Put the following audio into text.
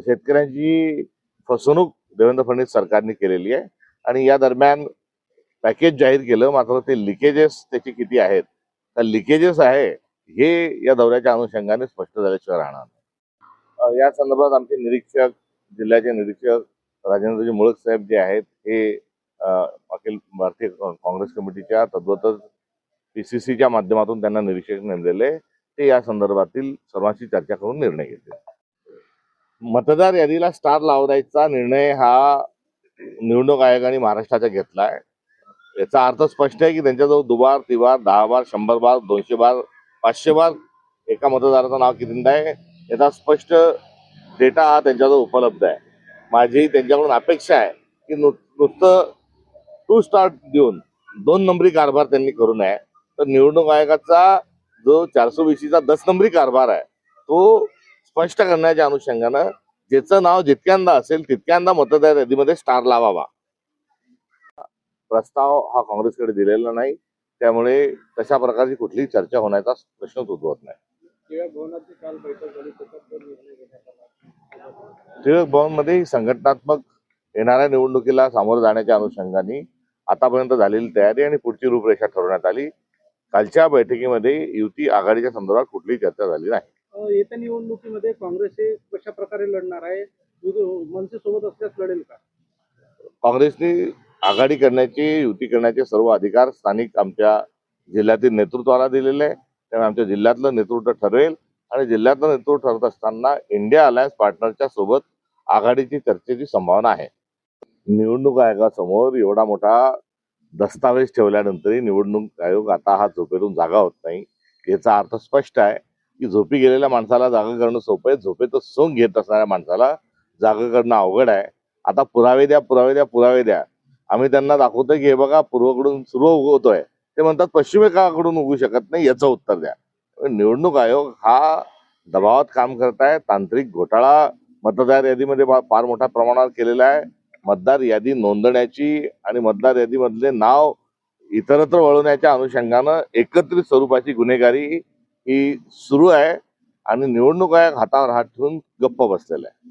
शेतकऱ्यांची फसवणूक देवेंद्र फडणवीस सरकारने केलेली आहे. आणि या दरम्यान पॅकेज जाहीर केलं मात्र ते लिकेजेस त्याचे किती आहेत? तर लिकेजेस आहे हे या दौऱ्याच्या अनुषंगाने स्पष्ट झाल्याशिवाय राहणार नाही. या संदर्भात आमचे निरीक्षक जिल्ह्याचे निरीक्षक राजेंद्रजी मुळक साहेब जे आहेत हे अखिल भारतीय काँग्रेस कमिटीच्या तद्वतच पी सी सीच्या माध्यमातून त्यांना निरीक्षक नेमलेले ते या संदर्भातील सर्वांशी चर्चा करून निर्णय घेतील. मतदार यादीला स्टार लावण्याचा निर्णय हा निवडणूक आयोगाने महाराष्ट्राचा घेतला आहे याचा अर्थ स्पष्ट आहे की त्यांच्याजवळ दुबार तिबार दहा बार शंभर बार दोनशे बार पाचशे बार एका मतदाराचं नाव कितींदा आहे? याचा स्पष्ट डेटा हा त्यांच्याजवळ उपलब्ध आहे. माझी त्यांच्याकडून अपेक्षा आहे की नु नुसतं टू स्टार देऊन दोन नंबरी कारभार त्यांनी करू नये. तर निवडणूक आयोगाचा जो चारशे वीसीचा दस नंबरी कारभार आहे तो स्पष्ट करण्याच्या अनुषंगानं ज्याचं नाव जितक्यांदा असेल तितक्यांदा मतदार यादीमध्ये स्टार लावावा. प्रस्ताव हा काँग्रेसकडे दिलेला नाही. त्यामुळे तशा प्रकारची कुठलीही चर्चा होण्याचा प्रश्नच उद्भवत नाही. टिळक टिळक भवनमध्ये संघटनात्मक येणाऱ्या निवडणुकीला सामोरं जाण्याच्या अनुषंगाने आतापर्यंत झालेली तयारी आणि पुढची रूपरेषा ठरवण्यात आली. कालच्या बैठकीमध्ये युती आघाडीच्या संदर्भात कुठलीही चर्चा झाली नाही. येत्या निवडणुकीमध्ये काँग्रेस हे कशा प्रकारे लढणार आहे? मनसे सोबत असल्यास लढेल का? काँग्रेसने आघाडी करण्याचे युती करण्याचे सर्व अधिकार स्थानिक आमच्या जिल्ह्यातील नेतृत्वाला दिलेले आहे. त्यामुळे आमच्या जिल्ह्यातलं नेतृत्व ठरवेल आणि जिल्ह्यातलं नेतृत्व ठरत असताना इंडिया अलायन्स पार्टनरच्या सोबत आघाडीची चर्चेची संभावना आहे. निवडणूक आयोगासमोर एवढा मोठा दस्तावेज ठेवल्यानंतरही निवडणूक आयोग आता हा झोपेतून जागा होत नाही याचा अर्थ स्पष्ट आहे. की झोपी गेलेल्या माणसाला जागा करणं सोपं आहे. झोपेत सोंग घेत असणाऱ्या माणसाला जागा करणं अवघड आहे. आता पुरावे द्या पुरावे द्या पुरावे द्या. आम्ही त्यांना दाखवतोय की हे बघा पूर्वकडून सुरू उगवतोय ते म्हणतात पश्चिमेकडून उगू शकत नाही याचं उत्तर द्या. निवडणूक आयोग हा दबावात काम करत आहे. तांत्रिक घोटाळा मतदार यादीमध्ये फार मोठ्या प्रमाणावर केलेला आहे. मतदार यादी नोंदण्याची आणि मतदार यादीमधले नाव इतरत्र वळवण्याच्या अनुषंगानं एकत्रित स्वरूपाची गुन्हेगारी ही सुरू आहे आणि निवडणूक आयोग हातावर हात ठेवून गप्प बसलेला आहे.